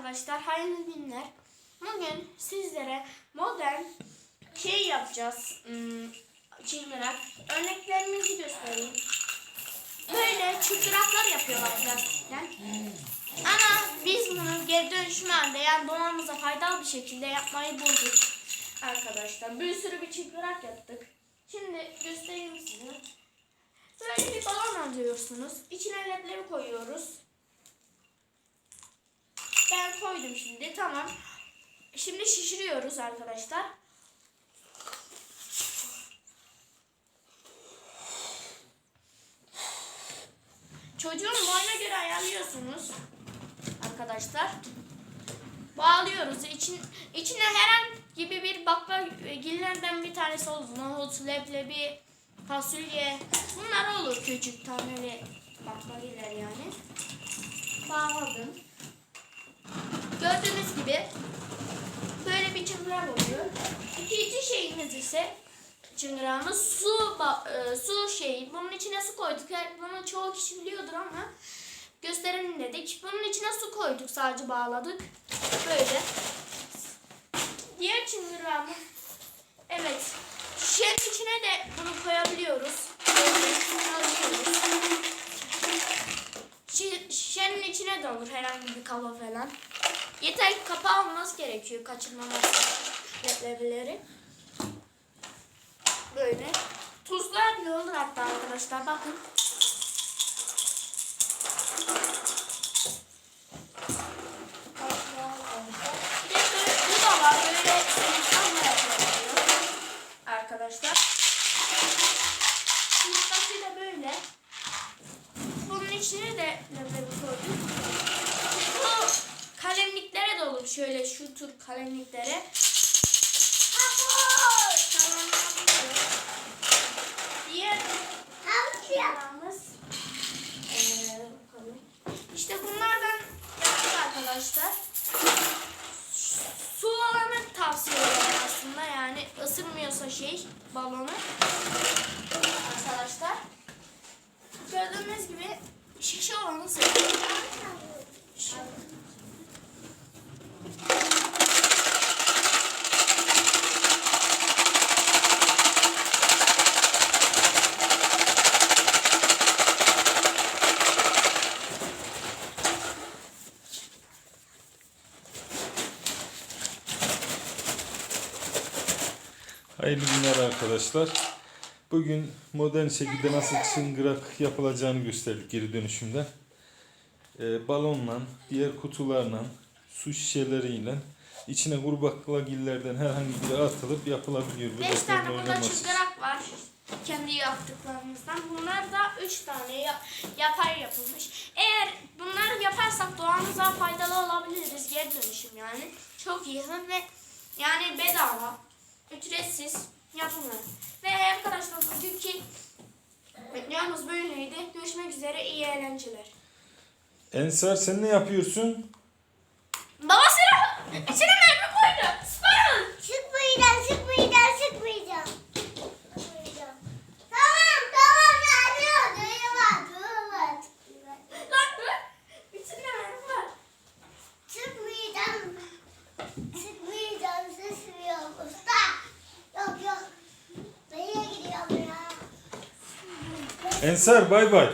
arkadaşlar, hayırlı günler. Bugün sizlere modern şey yapacağız. Hmm, çıngırak. Örneklerimizi göstereyim. Böyle çıngıraklar yapıyorlar plastikten. Ama biz bunu geri dönüşüm halinde yani doğamıza faydalı bir şekilde yapmayı bulduk. Arkadaşlar bir sürü bir çıngırak yaptık. Şimdi göstereyim size. Böyle bir balon alıyorsunuz. İçine ledleri koyuyoruz. Koydum şimdi. Tamam. Şimdi şişiriyoruz arkadaşlar. Çocuğun boyuna göre ayarlıyorsunuz. Arkadaşlar. Bağlıyoruz. İçin, içine herhangi bir baklagillerden bir tanesi olur. Nohut, leblebi, fasulye. Bunlar olur küçük taneli baklagiller yani. Bağladım. Gördüğünüz gibi böyle bir çıngırak oluyor. İkinci şeyimiz ise çıngırağımız su e, su şeyi. Bunun içine su koyduk. Yani Bunu çoğu kişi biliyordur ama gösterelim dedik. Bunun içine su koyduk sadece bağladık. Böyle. Diğer çıngırağımız evet. Şişenin içine de bunu koyabiliyoruz. Şişenin içine de olur herhangi bir kaba falan. Yeter ki kapağı olması gerekiyor kaçırmaması leblebileri. Böyle. Tuzlar bile olur hatta arkadaşlar bakın. Arkadaşlar. Yumurtası da böyle. Bunun içine de leblebi koyduk. Bu kalemliklere de olur. Şöyle şu tür kalemliklere. Diğer bakalım. İşte bunlardan arkadaşlar. Su olanı tavsiye ederim aslında yani ısırmıyorsa şey balonu arkadaşlar. Gördüğünüz gibi şişe olanı seçiyorum. Hayırlı günler arkadaşlar. Bugün modern şekilde nasıl çıngırak yapılacağını gösterdik geri dönüşümden. Ee, balonla, diğer kutularla, su şişeleriyle içine kuru baklagillerden herhangi biri atılıp yapılabiliyor. Bu Beş defterin tane burada çıngırak var. Kendi yaptıklarımızdan. Bunlar da üç tane ya- yapay yapılmış. Eğer bunları yaparsak doğamıza faydalı olabiliriz. Geri dönüşüm yani. Çok iyi ve yani bedava, ücretsiz yapılır. Ve arkadaşlar bugünkü videomuz böyleydi. Görüşmek üzere. iyi eğlenceler. Ensar sen ne yapıyorsun? Baba sıra Ensar bay bay.